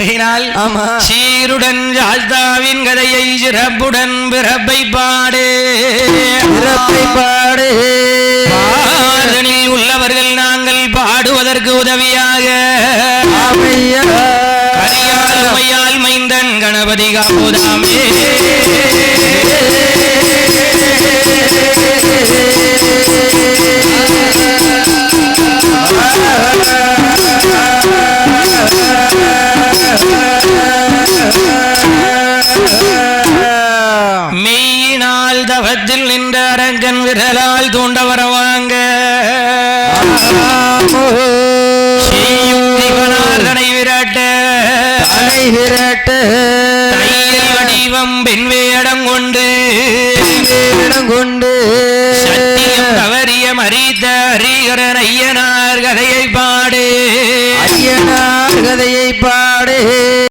ஆகையினால் ஆமா. சீருடன் யாழ்தாவின் கதையை சிறப்புடன் பிறப்பை பாடு. பாடலில் உள்ளவர்கள் நாங்கள் பாடுவதற்கு உதவியாக. மைந்தன் கணபதி காப்புதாமே. மெய்யினால் தவத்தில் நின்ற அரங்கன் விரலால் தூண்ட வரவாங்க விரட்ட. விரட்டு. வடிவம் பெண் வேடம் கொண்டு. இடம் கொண்டு. தவறிய மறித்த ஹரிகரன் ஐயனார் கதையை பாடு. ஐயனார் கதையை பாடு.